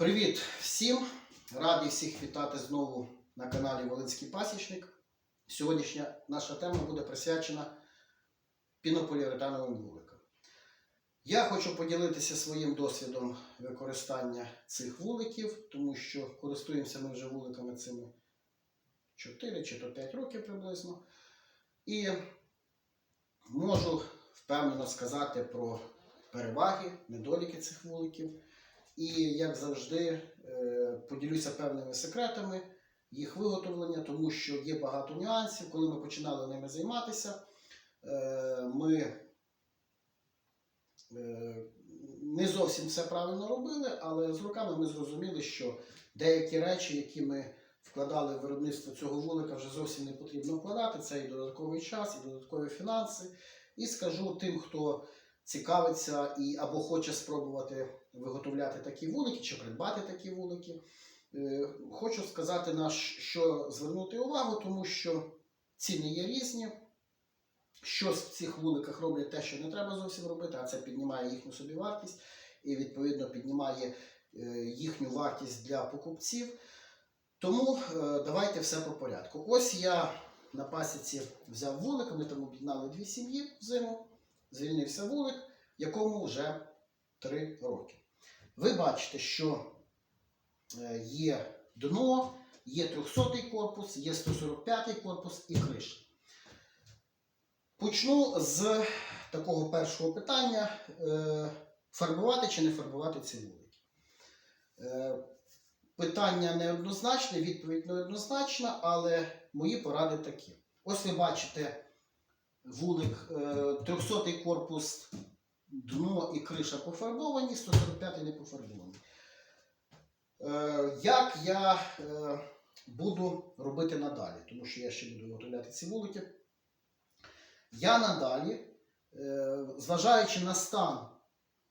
Привіт всім! Радий всіх вітати знову на каналі Волинський Пасічник. Сьогоднішня наша тема буде присвячена пінополіуретановим вуликам. Я хочу поділитися своїм досвідом використання цих вуликів, тому що користуємося ми вже вуликами цими 4 чи то 5 років приблизно. І можу впевнено сказати про переваги, недоліки цих вуликів. І, як завжди, е, поділюся певними секретами їх виготовлення, тому що є багато нюансів. Коли ми починали ними займатися, е, ми е, не зовсім все правильно робили, але з роками ми зрозуміли, що деякі речі, які ми вкладали в виробництво цього вулика, вже зовсім не потрібно вкладати. Це і додатковий час, і додаткові фінанси. І скажу тим, хто цікавиться і або хоче спробувати виготовляти такі вулики чи придбати такі вулики. Е, Хочу сказати на що звернути увагу, тому що ціни є різні. Щось в цих вуликах роблять те, що не треба зовсім робити, а це піднімає їхню собівартість і, відповідно, піднімає е, їхню вартість для покупців. Тому е, давайте все по порядку. Ось я на пасіці взяв вулик, ми там об'єднали дві сім'ї взиму, звільнився вулик, якому вже 3 роки. Ви бачите, що е, є дно, є 300-й корпус, є 145-й корпус і криша. Почну з такого першого питання: е, фарбувати чи не фарбувати ці вулики. Е, Питання неоднозначне, відповідь неоднозначна, але мої поради такі. Ось ви бачите вулик, е, 300 корпус, дно і криша пофарбовані, 145 не пофарбовані. Е, Як я е, буду робити надалі, тому що я ще буду виготовляти ці вулики. Я надалі, е, зважаючи на стан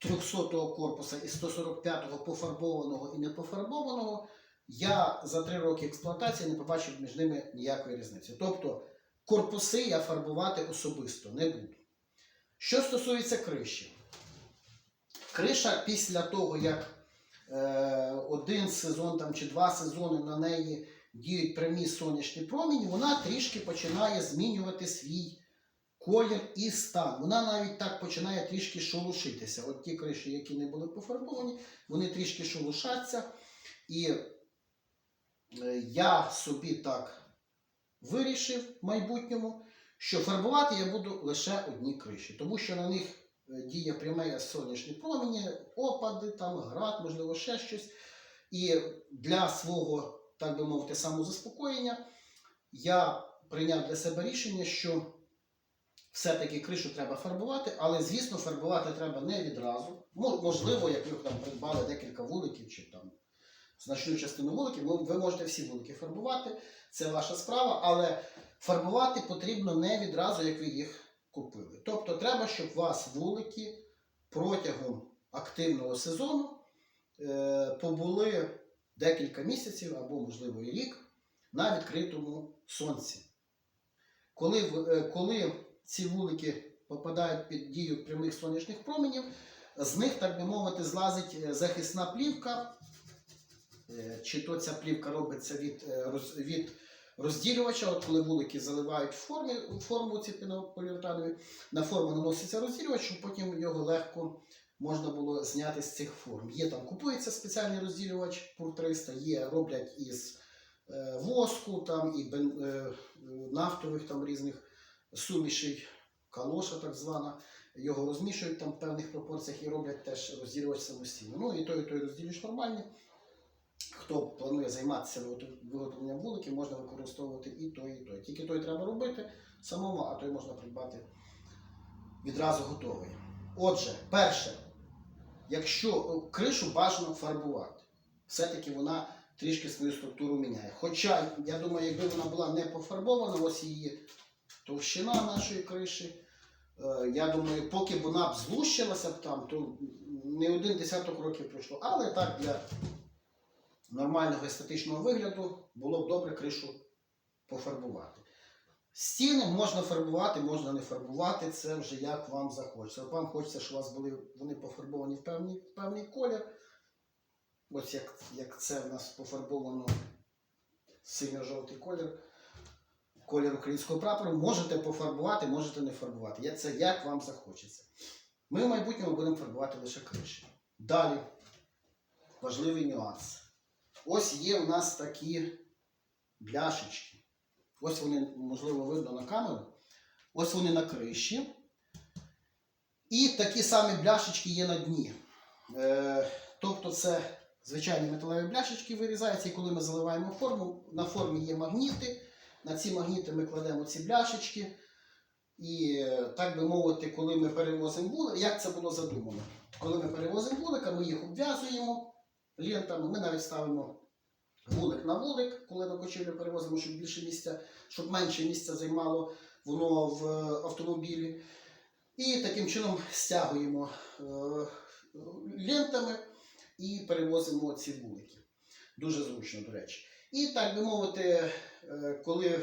300-го корпуса і 145-го пофарбованого і не пофарбованого, я за 3 роки експлуатації не побачив між ними ніякої різниці. Тобто корпуси я фарбувати особисто не буду. Що стосується криші, криша після того, як е, один сезон там, чи два сезони на неї діють прямі сонячні промені, вона трішки починає змінювати свій колір і стан. Вона навіть так починає трішки шолушитися. От ті криші, які не були пофарбовані, вони трішки шолушаться. І е, я собі так вирішив в майбутньому, що фарбувати я буду лише одні криші, тому що на них е, діє пряме сонячні промені, опади, там, град, можливо, ще щось. І для свого, так би мовити, самозаспокоєння я прийняв для себе рішення, що все-таки кришу треба фарбувати, але, звісно, фарбувати треба не відразу. Можливо, як ви там придбали декілька вуликів чи там значну частину вуликів, ви- можете всі вулики фарбувати, це ваша справа, але фарбувати потрібно не відразу, як ви їх купили. Тобто треба, щоб у вас вулики протягом активного сезону е, побули декілька місяців або, можливо, і рік на відкритому сонці. Коли, е, коли ці вулики попадають під дію прямих сонячних променів, з них, так би мовити, злазить е, захисна плівка. Е, Чи то ця плівка робиться від, е, від розділювача, от коли вулики заливають формі, форму ці пінополіуретанові, на форму наноситься розділювач, щоб потім його легко можна було зняти з цих форм. Є там купується спеціальний розділювач PUR 300, є, роблять із е, воску там, і бен, нафтових там різних сумішей, калоша так звана. Його розмішують там в певних пропорціях і роблять теж розділювач самостійно. Ну і той, і той розділювач нормальний. Хто планує займатися виготовленням вуликів, можна використовувати і той, і той. Тільки той треба робити самому, а той можна придбати відразу готовий. Отже, перше, якщо е, кришу бажано фарбувати, все-таки вона трішки свою структуру міняє. Хоча, я думаю, якби вона була не пофарбована, ось її товщина нашої криші. Е, Я думаю, поки вона б злущилася б там, то не один десяток років пройшло. Але так для нормального естетичного вигляду було б добре кришу пофарбувати. Стіни можна фарбувати, можна не фарбувати, це вже як вам захочеться. Вам хочеться, щоб у вас були вони пофарбовані в певний, в певний колір. ось як, як це в нас пофарбовано синьо-жовтий колір, колір українського прапору, можете пофарбувати, можете не фарбувати. Це як вам захочеться. Ми в майбутньому будемо фарбувати лише криші. Далі важливий нюанс. Ось є у нас такі бляшечки. Ось вони, можливо, видно на камеру. Ось вони на криші. І такі самі бляшечки є на дні. Е, тобто це звичайні металеві бляшечки вирізаються, і коли ми заливаємо форму, на формі є магніти. На ці магніти ми кладемо ці бляшечки. І, так би мовити, коли ми перевозимо вулик, як це було задумано? Коли ми перевозимо вулика, ми їх обв'язуємо лентами, ми навіть ставимо вулик на вулик, коли на кочівлю перевозимо, щоб більше місця, щоб менше місця займало воно в автомобілі. І таким чином стягуємо е, лентами і перевозимо ці вулики. Дуже зручно, до речі. І так би мовити, е, коли е,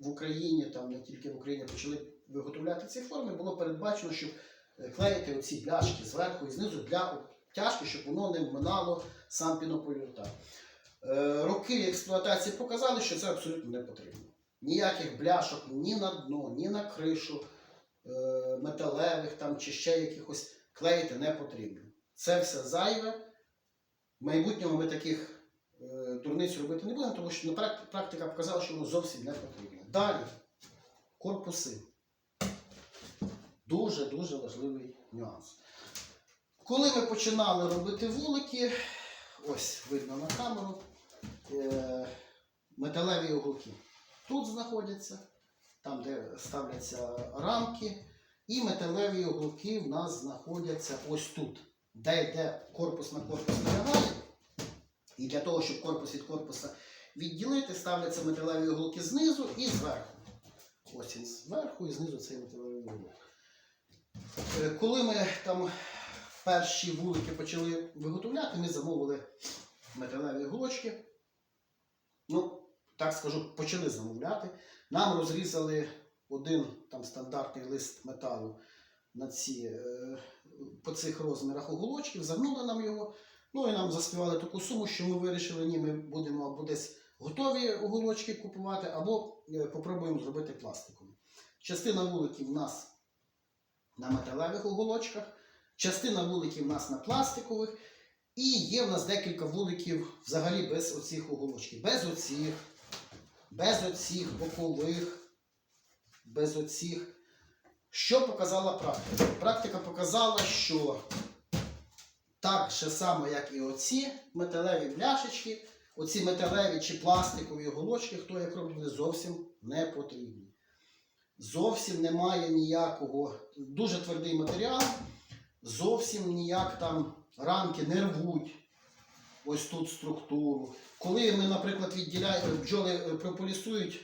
в Україні, там не тільки в Україні почали виготовляти ці форми, було передбачено, щоб клеїти оці бляшки зверху і знизу для обтяжки, щоб воно не вминало сам пінополіуретан. Е, Роки експлуатації показали, що це абсолютно не потрібно. Ніяких бляшок ні на дно, ні на кришу е, металевих там, чи ще якихось клеїти не потрібно. Це все зайве. В майбутньому ми таких е, дурниць робити не будемо, тому що практика показала, що воно зовсім не потрібно. Далі корпуси. Дуже-дуже важливий нюанс. Коли ми починали робити вулики, ось видно на камеру, е, металеві уголки тут знаходяться, там, де ставляться рамки, і металеві уголки в нас знаходяться ось тут, де йде корпус на корпус лягає. І для того, щоб корпус від корпуса відділити, ставляться металеві уголки знизу і зверху. Ось він зверху і знизу цей металевий уголок. Е, Коли ми там перші вулики почали виготовляти, ми замовили металеві голочки. Ну, так скажу, почали замовляти. Нам розрізали один там стандартний лист металу на ці, е, по цих розмірах оголочків, загнули нам його. Ну і нам заспівали таку суму, що ми вирішили, ні, ми будемо або десь готові оголочки купувати, або е, попробуємо зробити пластикові. Частина вуликів у нас на металевих оголочках, частина вуликів у нас на пластикових, і є в нас декілька вуликів взагалі без оцих оголочків. Без оцих, без оцих бокових, без оцих. Що показала практика? Практика показала, що так же само, як і оці металеві бляшечки, оці металеві чи пластикові оголочки, хто як робить, зовсім не потрібні. Зовсім немає ніякого, дуже твердий матеріал, зовсім ніяк там рамки не рвуть ось тут структуру. Коли ми, наприклад, відділяємо, бджоли е, прополісують,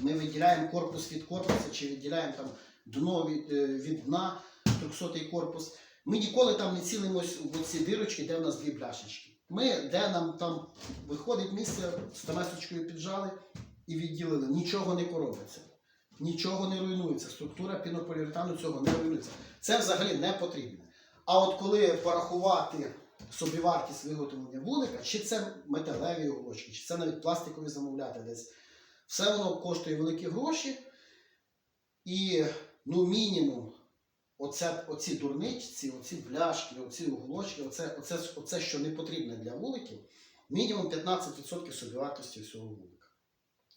ми відділяємо корпус від корпуса чи відділяємо там дно від, е, від дна, 300 корпус. Ми ніколи там не цілимось в ці дирочки, де в нас дві бляшечки. Ми, де нам там виходить місце, стамесочкою піджали і відділили. Нічого не коробиться, нічого не руйнується. Структура пінополіуретану цього не руйнується. Це взагалі не потрібно. А от коли порахувати собівартість виготовлення вулика, чи це металеві оголочки, чи це навіть пластикові замовляти десь, все воно коштує великі гроші. І ну, мінімум оце, оці дурничці, оці бляшки, оці уголочки, оце, оце, оце, що не потрібне для вуликів, мінімум 15% собівартості всього вулика.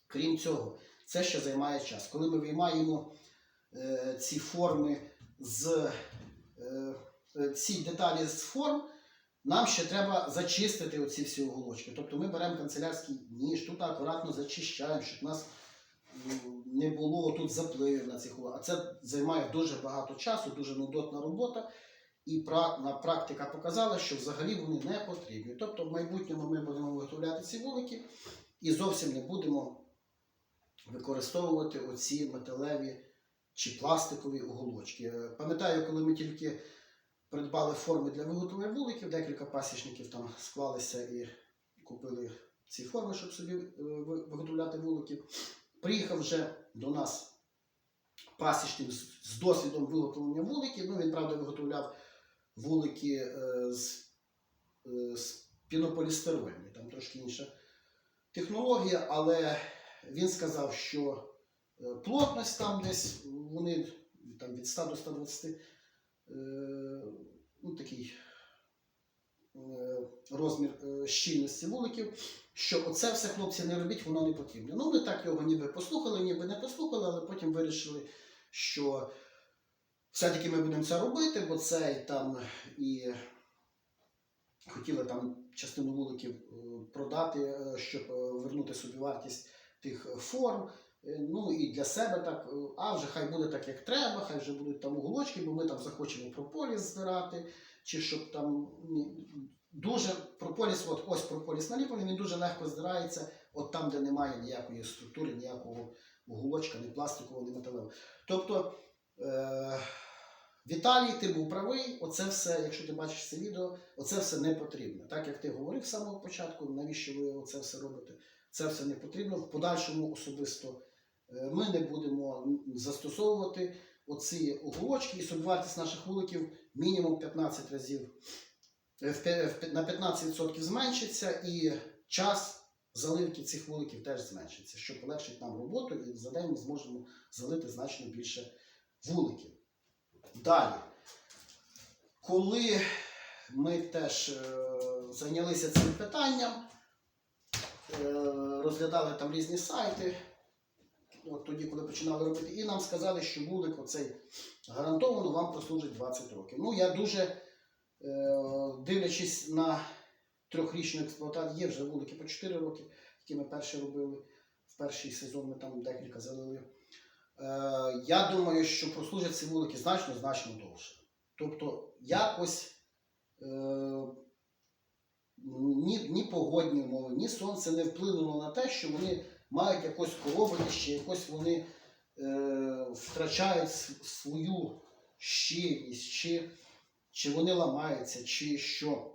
Крім цього, це ще займає час. Коли ми виймаємо е, ці форми з е, е, ці деталі з форм, нам ще треба зачистити оці всі уголочки. Тобто ми беремо канцелярський ніж, тут акуратно зачищаємо, щоб у нас не було тут запливів на цих уголках. А це займає дуже багато часу, дуже нудотна робота. І практика показала, що взагалі вони не потрібні. Тобто в майбутньому ми будемо виготовляти ці вулики і зовсім не будемо використовувати оці металеві чи пластикові уголочки. Е, Пам'ятаю, коли ми тільки придбали форми для виготовлення вуликів, декілька пасічників там склалися і купили ці форми, щоб собі е, виготовляти вуликів. Приїхав вже до нас пасічник з- досвідом виготовлення вуликів. Ну, він, правда, виготовляв вулики е, з з пінополістирольні, там трошки інша технологія, але він сказав, що е, плотність там десь вони там від 100 до 120 е, ну, такий е, розмір щільності вуликів, що оце все хлопці не робіть, воно не потрібно. Ну, ми так його ніби послухали, ніби не послухали, але потім вирішили, що все-таки ми будемо це робити, бо це і там і хотіли там частину вуликів продати, щоб вернути собі вартість тих е, форм. Е, Ну і для себе так, е, а вже хай буде так, як треба, хай вже будуть там уголочки, бо ми там захочемо прополіс збирати, чи щоб там дуже прополіс, от ось прополіс наліплений, він дуже легко здирається, от там, де немає ніякої структури, ніякого уголочка, ні пластикового, ні металевого. Тобто, е- Віталій, ти був правий, оце все, якщо ти бачиш це відео, оце все не потрібно. Так як ти говорив з самого початку, навіщо ви оце все робите? Це все не потрібно. В подальшому особисто е, ми не будемо застосовувати оці уголочки, і собівартість наших вуликів мінімум 15 разів е, на 15% зменшиться, і час заливки цих вуликів теж зменшиться, що полегшить нам роботу, і за день ми зможемо залити значно більше вуликів. Далі, коли ми теж е, зайнялися цим питанням, розглядали там різні сайти, от тоді, коли починали робити, і нам сказали, що вулик оцей гарантовано вам прослужить 20 років. Ну, я дуже, е, дивлячись на трьохрічну експлуатацію, є вже вулики по 4 роки, які ми перші робили. В перший сезон ми там декілька залили. Е, я думаю, що прослужать ці вулики значно значно довше. Тобто якось е, ні, ні погодні умови, ні сонце не вплинуло на те, що вони мають якось коробище, якось вони е, втрачають свою щільність, чи, чи вони ламаються, чи що.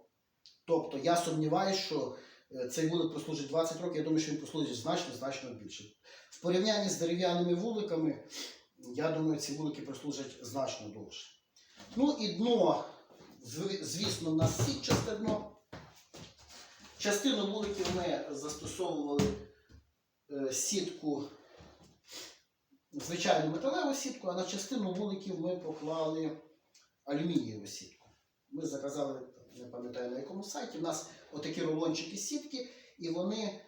Тобто я сумніваюся, що е, цей вулик прослужить 20 років, я думаю, що він прослужить значно, значно більше. В порівнянні з дерев'яними вуликами, я думаю, ці вулики прослужать значно довше. Ну і дно, звісно, в нас сітчасте дно. Частину вуликів ми застосовували е, сітку, звичайну металеву сітку, а на частину вуликів ми поклали алюмінієву сітку. Ми заказали, не пам'ятаю на якому сайті, у нас отакі рулончики сітки, і вони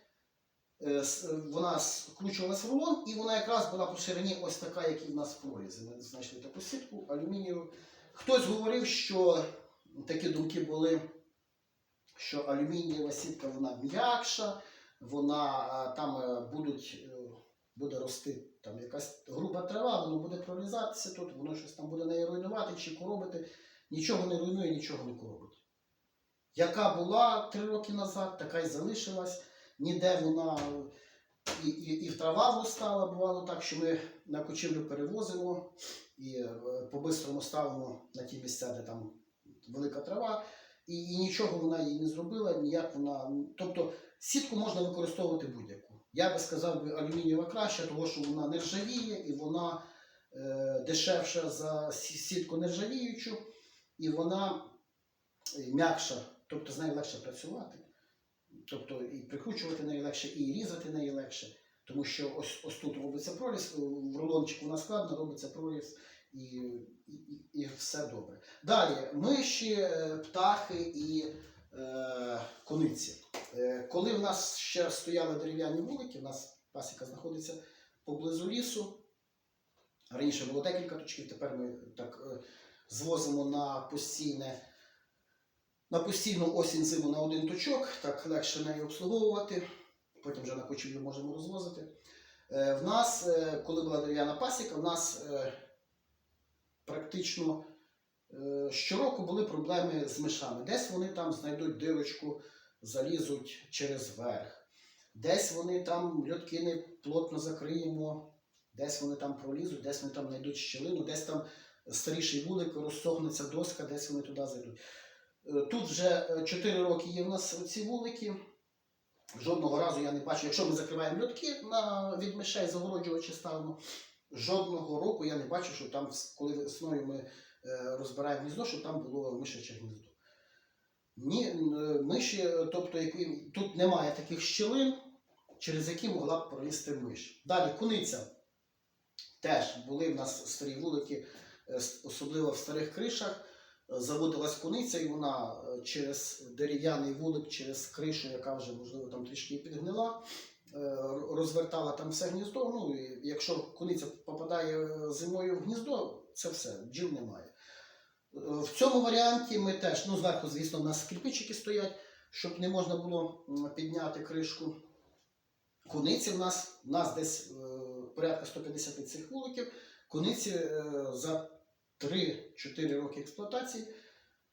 е, вона скручувалась в рулон, і вона якраз була по ширині ось така, як і в нас в прорізі. Ми знайшли таку сітку алюмінієву. Хтось говорив, що такі думки були, що алюмінієва сітка вона м'якша, вона там е, будуть, е, буде рости там якась груба трава, воно буде прорізатися тут, воно щось там буде неї руйнувати чи коробити. Нічого не руйнує, нічого не коробить. Яка була три роки назад, така й залишилась. Ніде вона і, і, і в трава стала, бувало так, що ми на кочівлю перевозимо і е, по-бистрому ставимо на ті місця, де там велика трава, і, і нічого вона їй не зробила, ніяк вона. Тобто сітку можна використовувати будь-яку. Я би сказав алюмінієва краще, тому що вона не ржавіє і вона е, дешевша за сітку нержавіючу, і вона е, м'якша, тобто з нею легше працювати. Тобто і прикручувати неї легше, і різати неї легше. Тому що ось, ось тут робиться проріз, в рулончику вона складно, робиться проріз і, і, і- все добре. Далі миші, е, птахи і е, кониці. Е, коли в нас ще стояли дерев'яні вулики, у нас пасіка знаходиться поблизу лісу. Раніше було декілька точків, тепер ми так е, звозимо на постійне. На постійну осінь зиму на один точок, так легше неї обслуговувати. Потім вже на кочівлю можемо розвозити. Е, в нас, е, коли була дерев'яна пасіка, в нас практично е, щороку були проблеми з мишами. Десь вони там знайдуть дирочку, залізуть через верх. Десь вони там льоткини плотно закриємо, десь вони там пролізуть, десь вони там знайдуть щілину, десь там старіший вулик, розсохнеться доска, десь вони туди зайдуть. Е, Тут вже 4 роки є в нас ці вулики. Жодного разу я не бачу, якщо ми закриваємо льотки від мишей, загороджувачі ставимо, жодного року я не бачу, що там, коли весною ми е, розбираємо гніздо, що там було мишаче гніздо. Ні, е, миші, е, тобто які, тут немає таких щілин, через які могла б пролізти миш. Далі куниця. Теж були в нас старі вулики, особливо в старих кришах. Заводилась куниця, і вона через дерев'яний вулик, через кришу, яка вже, можливо, там трішки підгнила, розвертала там все гніздо. Ну, і якщо куниця попадає е, зимою в гніздо, це все, бджіл немає. Е, В цьому варіанті ми теж, ну, зверху, звісно, у нас кирпичики стоять, щоб не можна було підняти кришку. Куниці в нас, в нас десь е, порядка 150 цих вуликів. Куниці е, за 3-4 роки експлуатації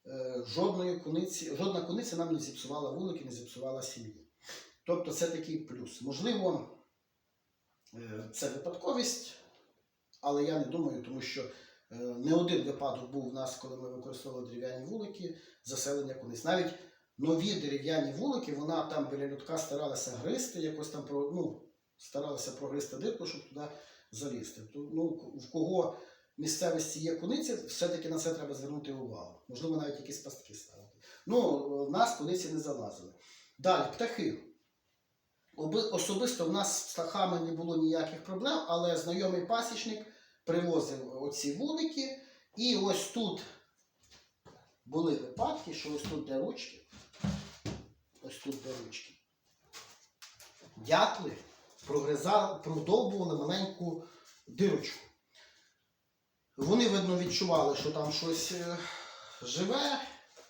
е, жодної куниці, жодна куниця нам не зіпсувала вулики, не зіпсувала сім'ї. Тобто це такий плюс. Можливо, е, це випадковість, але я не думаю, тому що е, не один випадок був у нас, коли ми використовували дерев'яні вулики, заселення куниць. Навіть нові дерев'яні вулики, вона там біля людка старалася гризти, якось там ну, старалася прогризти дирку, щоб туди залізти. Ну, в кого місцевості є куниці, все-таки на це треба звернути увагу. Можливо, навіть якісь пастки ставити. Ну, в нас куниці не залазили. Далі, птахи. Оби- Особисто в нас з птахами не було ніяких проблем, але знайомий пасічник привозив оці вулики. І ось тут були випадки, що ось тут де ручки, ось тут де ручки. Дятли прогризали, продовбували маленьку дирочку. Вони, видно, відчували, що там щось е, живе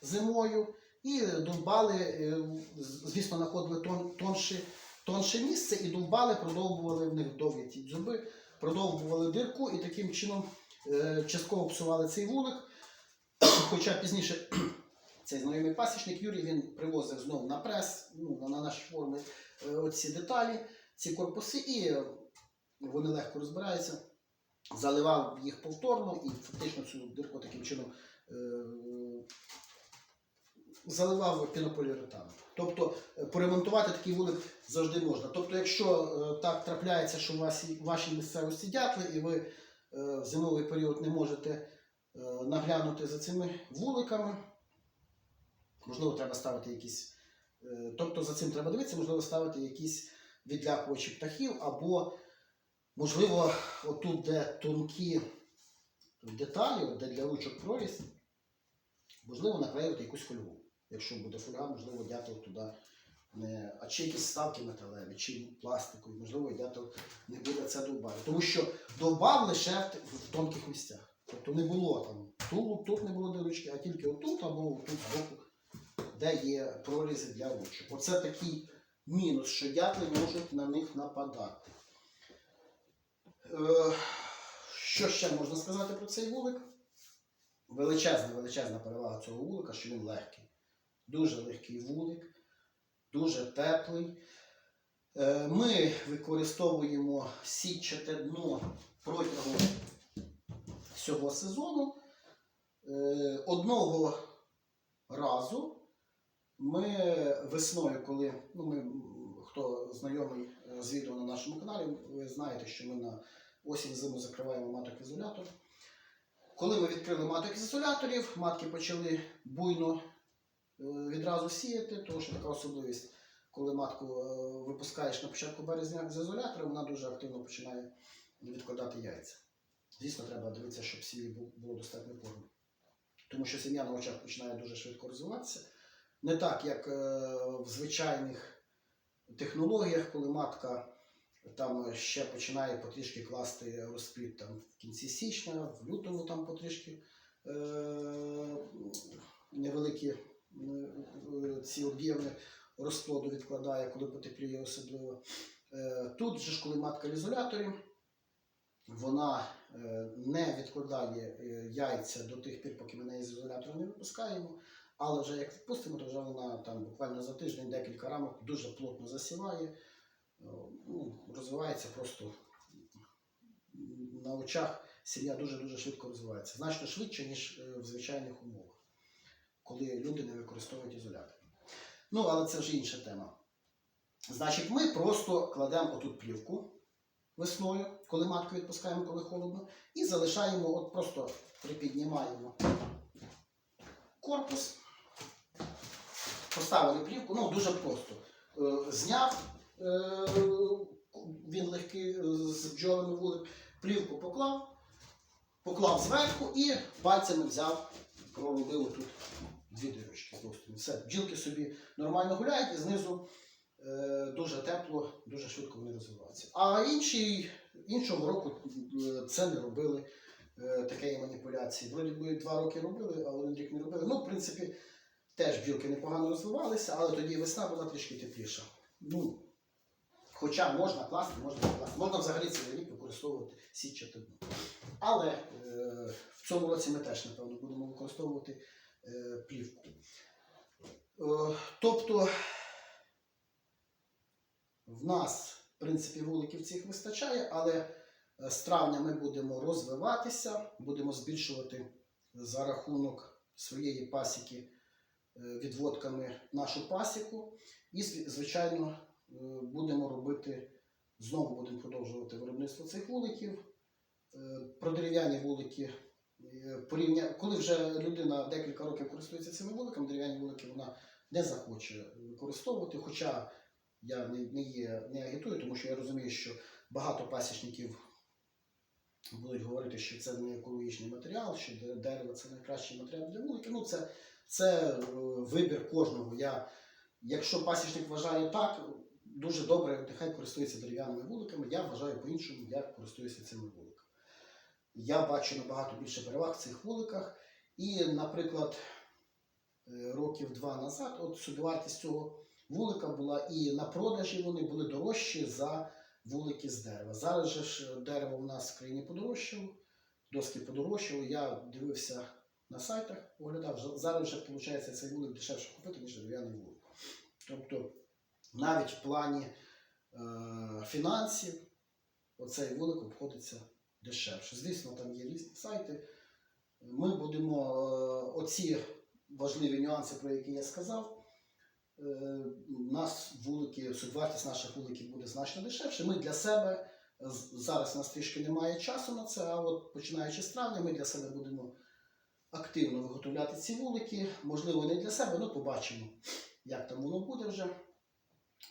зимою, і довбали, е, звісно, знаходили тон, тонше місце і довбали, продовбували в них довгі ті дзюби, продовбували дирку і таким чином е, частково псували цей вулик. Хоча пізніше цей знайомий пасічник Юрій він привозив знову на прес, ну, на- на наші форми е, оці деталі, ці корпуси, і е, вони легко розбираються. Заливав їх повторно і фактично цю дирку таким чином заливав пінополіуретаном. Тобто е, поремонтувати такий вулик завжди можна. Тобто, якщо е, так трапляється, що у вас і- місцевості дятли, і ви е, в зимовий період не можете наглянути за цими вуликами, можливо, треба ставити якісь. Тобто за цим треба дивитися, можливо, ставити якісь відлякувачі птахів, або, можливо, отут, де тонкі деталі, де для ручок проріз, можливо, наклеювати якусь фольгу. Якщо буде фольга, можливо, дятел туди не. А чи якісь ставки металеві, чи пластикові, можливо, дятел не буде це довбати. Тому що довбав лише в, в тонких місцях. Тобто не було там тут, тут не було дирочки, а тільки отут або тут збоку, де є прорізи для ручок. Оце такий мінус, що дятли можуть на них нападати. Е, що ще можна сказати про цей вулик? Величезна, величезна перевага цього вулика, що він легкий. Дуже легкий вулик, дуже теплий. Е, Ми використовуємо сітчате дно протягом всього сезону. Е, Одного разу ми весною, коли ну, ми, хто знайомий е, з відео на нашому каналі, ви знаєте, що ми на осінь зиму закриваємо маток ізолятор. Коли ми відкрили маток ізоляторів, матки почали буйно відразу сіяти, тому що така особливість, коли матку е, випускаєш на початку березня з ізолятора, вона дуже активно починає відкладати яйця. Звісно, треба дивитися, щоб сім'ї було достатньо корму. Тому що сім'я на очах починає дуже швидко розвиватися. Не так, як е, в звичайних технологіях, коли матка там ще починає потрішки класти розплід там, в кінці січня, в лютому там потрішки е, невеликі е, е, ці об'єми розплоду відкладає, коли потепліє особливо. Е, Тут же ж, коли матка в ізоляторі, вона е, не відкладає е, яйця до тих пір, поки ми неї з ізолятора не випускаємо. Але вже як відпустимо, то вже вона там буквально за тиждень декілька рамок дуже плотно засіває, е, ну, розвивається просто на очах. Сім'я дуже-дуже швидко розвивається. Значно швидше, ніж е, в звичайних умовах, коли люди не використовують ізолятор. Ну, але це вже інша тема. Значить, ми просто кладемо отут плівку весною, коли матку відпускаємо, коли холодно, і залишаємо, от просто припіднімаємо корпус поставили плівку, ну дуже просто. Е, Зняв, е, він легкий е, з бджолами вулик, плівку поклав, поклав зверху і пальцями взяв, проробив тут дві дирочки з двох сторін. Все, бджілки собі нормально гуляють і знизу е, дуже тепло, дуже швидко вони розвиваються. А інші, іншого року е, це не робили е, такої маніпуляції. Вроді два роки робили, а один рік не робили. Ну, в принципі, теж бджілки непогано розвивалися, але тоді весна була трішки тепліша. Ну, хоча можна класти, можна не класти. Можна взагалі цілий рік використовувати сітчату дно. Але е, в цьому році ми теж, напевно, будемо використовувати плівку. Е, тобто в нас, в принципі, вуликів цих вистачає, але е, з травня ми будемо розвиватися, будемо збільшувати за рахунок своєї пасіки е, відводками нашу пасіку. І, звичайно, е, будемо робити, знову будемо продовжувати виробництво цих вуликів. Е, Про дерев'яні вулики е, порівня... коли вже людина декілька років користується цими вуликами, дерев'яні вулики вона не захоче використовувати. Хоча я не, не, є, не агітую, тому що я розумію, що багато пасічників будуть говорити, що це не екологічний матеріал, що дерево це найкращий матеріал для вуликів. Ну, це, це е, вибір кожного. Я, якщо пасічник вважає так, дуже добре, нехай користується дерев'яними вуликами. Я вважаю по-іншому, я користуюся цими вуликами. Я бачу набагато більше переваг в цих вуликах. І, наприклад, е, років два назад, от собівартість цього вулика була і на продажі вони були дорожчі за вулики з дерева. Зараз же ж дерево в нас в країні подорожчало, доски подорожчали. Я дивився на сайтах, оглядав. Зараз вже виходить цей вулик дешевше купити, ніж дерев'яний вулик. Тобто, навіть в плані е, фінансів оцей вулик обходиться дешевше. Звісно, там є різні сайти. Ми будемо е, оці важливі нюанси, про які я сказав. е, У нас вулики, собівартість наших вуликів буде значно дешевше. Ми для себе зараз у нас трішки немає часу на це, а от починаючи з травня, ми для себе будемо активно виготовляти ці вулики. Можливо, не для себе, ну побачимо, як там воно буде вже.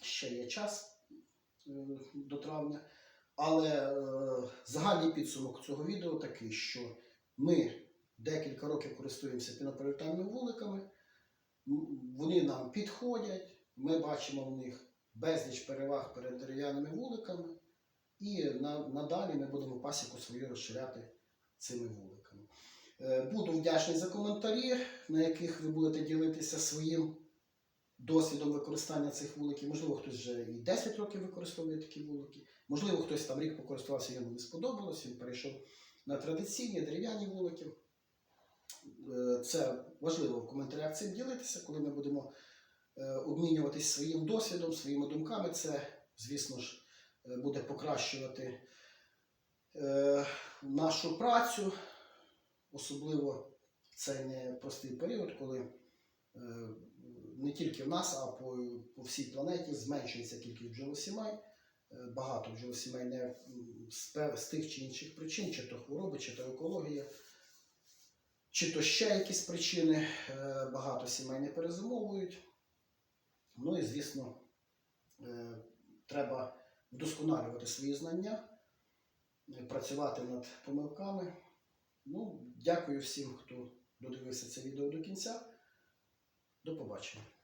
Ще є час е, до травня. Але е, загальний підсумок цього відео такий, що ми декілька років користуємося пінополітальними вуликами, вони нам підходять, ми бачимо в них безліч переваг перед дерев'яними вуликами, і на, надалі ми будемо пасіку свою розширяти цими вуликами. Е, Буду вдячний за коментарі, на яких ви будете ділитися своїм досвідом використання цих вуликів. Можливо, хтось вже і 10 років використовує такі вулики. Можливо, хтось там рік покористувався, йому не сподобалось, він перейшов на традиційні дерев'яні вулики. Е, Це важливо в коментарях цим ділитися, коли ми будемо е, обмінюватись своїм досвідом, своїми думками. Це, звісно ж, е, буде покращувати нашу працю, особливо в цей непростий період, коли не тільки в нас, а по, по всій планеті зменшується кількість бджолосімей. Е, Багато бджолосімей не з, тих чи інших причин, чи то хвороби, чи то екологія, чи то ще якісь причини. Е, Багато сімей не перезимовують. Ну і, звісно, е, треба вдосконалювати свої знання, працювати над помилками. Ну, дякую всім, хто додивився це відео до кінця. До побачення.